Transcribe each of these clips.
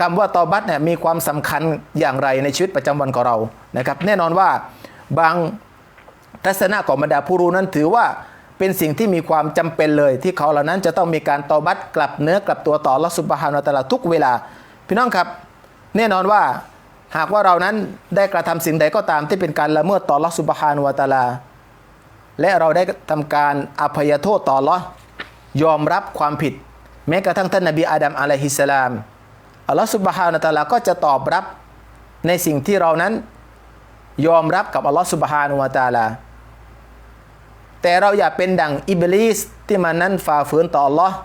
คำว่าตอบัตเนี่ยมีความสำคัญอย่างไรในชีวิตประจำวันของเรานะครับแน่นอนว่าบางทัศนะของบรรดาผู้รู้นั้นถือว่าเป็นสิ่งที่มีความจำเป็นเลย ที่เขาเหล่านั้นจะต้องมีการตอบัตกลับเนื้อกลับตัวต่อลลอสุบฮานาอะตะลาทุกเวลา พี่น้องครับแน่นอนว่าหากว่าเรานั้นได้กระทำสิ่งใดก็ตามที่เป็นการละเมิดต่อลลอสุบฮานาอะตาลา และเราได้ทำการอภัยโทษต่อลลอยอมรับความผิด แม้กระทั่งท่านนบีอาดัมอะลัยฮิสสลาม อัลลอฮ์สุบฮานะตะลาก็จะตอบรับในสิ่งที่เรานั้นยอมรับกับอัลลอฮ์สุบฮานุวะตาลา แต่เราอย่าเป็นดั่งอิบลิสที่มันนั้นฝ่าฝืนต่ออัลลอฮ์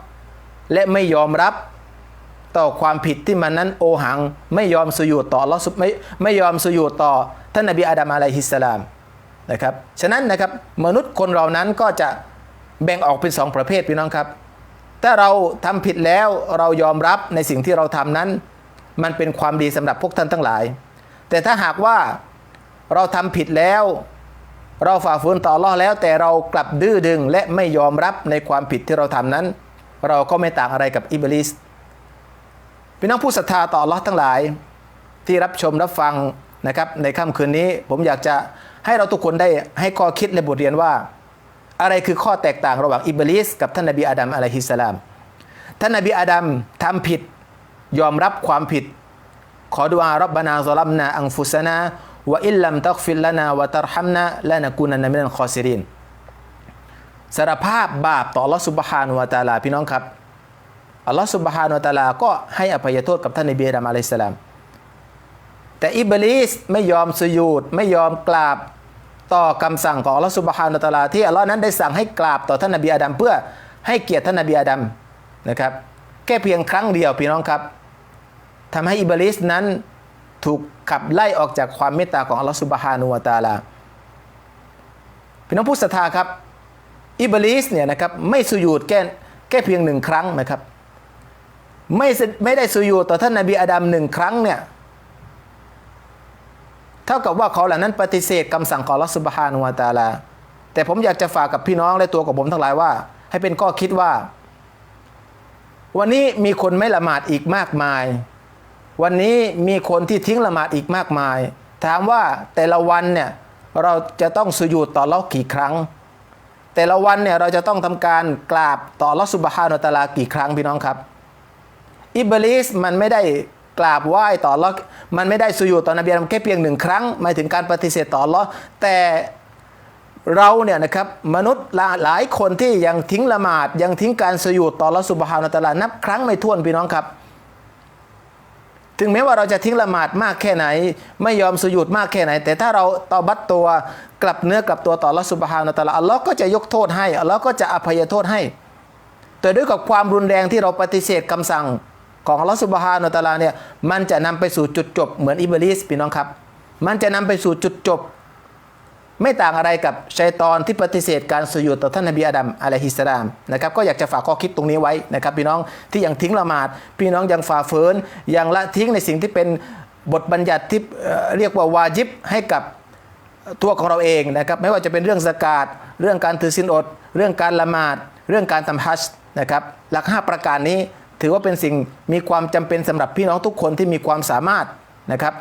และไม่ยอมรับต่อความผิดที่มันนั้นโอหัง ไม่ยอมสุญูดต่ออัลลอฮ์ไม่ไม่ยอมสุญูดต่อท่านนบีอาดัมอะลัยฮิสสลามนะครับ ฉะนั้นนะครับมนุษย์คนเรานั้นก็จะแบ่งออกเป็นสองประเภทพี่น้องครับ ถ้าเราทำผิดแล้วเรายอมรับในสิ่งที่เราทำนั้น มันเป็นความดีสำหรับพวกท่านทั้งหลาย แต่ถ้าหากว่าเราทำผิดแล้ว เราฝ่าฝืนต่อรอัลเลอแล้ว แต่เรากลับดื้อดึงและไม่ยอมรับในความผิดที่เราทำนั้น เราก็ไม่ต่างอะไรกับอิบลิสพี่น้องผู้ศรัทธาต่อรอัลเลอทั้งหลาย ที่รับชมรับฟังนะครับในค่ำคืนนี้ผมอยากจะให้เราทุกคนได้ให้ข้อคิดและบทเรียนว่า อะไรคือข้อแตกต่างระหว่างอิบลิสกับท่านนบีอาดัมอะลัยฮิสสลาม ท่านนบีอาดัมทำผิดยอมรับความผิด ขอดุอารับบานาซอลัมนาอังฟุสนาวะอิลลัมตักฟิลลนาวะตารฮัมนาละนะกุนันมินัลคอซิรินสารภาพบาปต่อลอสุบฮานุวะตาลาพี่น้องครับอัลลอฮฺสุบฮานุวะตาลาก็ให้อภัยโทษกับท่านนบีอาดัมอะลัยฮิสสลาม แต่อิบลิสไม่ยอมสยุดไม่ยอมกราบ ต่อคำสั่งของอัลลอฮฺสุบฮานุตะอาลาที่อัลลอฮ์นั้นได้สั่งให้กราบต่อท่านนบีอาดัมเพื่อให้เกียรติท่านนบีอาดัมนะครับแค่เพียงครั้งเดียวพี่น้องครับทำให้อิบลิสนั้นถูกขับไล่ออกจากความเมตตาของอัลลอฮฺสุบฮานุวะตะอาลาพี่น้องผู้ศรัทธาครับอิบลิสเนี่ยนะครับไม่สุญูดแค่แค่เพียงหนึ่งครั้งนะครับไม่ไม่ได้สุญูดต่อท่านนบีอาดัมหนึ่งครั้งเนี่ย ท่ากับว่าเขาเหล่านั้นปฏิเสธคำสั่งของลอสุบฮานุวาตาลา แต่ผมอยากจะฝากกับพี่น้องและตัวกับผมทั้งหลายว่า ให้เป็นข้อคิดว่า วันนี้มีคนไม่ละหมาดอีกมากมาย วันนี้มีคนที่ทิ้งละหมาดอีกมากมาย ถามว่าแต่ละวันเนี่ยเราจะต้องสุญูดต่อเลอกี่ครั้ง แต่ละวันเนี่ยเราจะต้องทำการกราบต่อลอสุบฮานุตาลากี่ครั้งพี่น้องครับ อิบลิสมันไม่ได้ กราบไหว้ต่อลลอมันไม่ได้สุญูต่อนบีอาดัมแค่เพียงหนึ่งครั้งหมายถึงการปฏิเสธต่อลลอแต่เราเนี่ยนะครับมนุษย์หลายคนที่ยังทิ้งละหมาดยังทิ้งการสุญูดต่อลลอฮ์สุบฮานาตะลานับครั้งไม่ถ้วนพี่น้องครับ ถึงแม้ว่าเราจะทิ้งละหมาดมากแค่ไหน ไม่ยอมสุญูดมากแค่ไหน แต่ถ้าเราตอบัตตัวกลับเนื้อกลับตัวต่อลลอฮ์สุบฮานาตะลาอัลลอฮ์ก็จะยกโทษให้อัลลอฮ์ก็จะอภัยโทษให้ แต่ด้วยกับความรุนแรงที่เราปฏิเสธคำสั่ง ของอัลลอฮฺสุบฮานุตะลาเนี่ยมันจะนำไปสู่จุดจบเหมือนอิบลิสพี่น้องครับ มันจะนำไปสู่จุดจบ ไม่ต่างอะไรกับชัยตอนที่ปฏิเสธการสุญูดต่อท่านนบีอาดัมอะลัยฮิสสลามนะครับก็อยากจะฝากข้อคิดตรงนี้ไว้นะครับพี่น้องที่ยังทิ้งละหมาด พี่น้องยังฝ่าฝืนยังละทิ้งในสิ่งที่เป็นบทบัญญัติที่เรียกว่าวาจิบให้กับตัวของเราเองนะครับไม่ว่าจะเป็นเรื่องสกาดเรื่องการถือศีลอด เรื่องการละหมาด เรื่องการทำฮัจญ์นะครับหลัก 5 ประการนี้ ถือว่าเป็นสิ่งมีความจำเป็นสำหรับพี่น้องทุกคนที่มีความสามารถนะครับ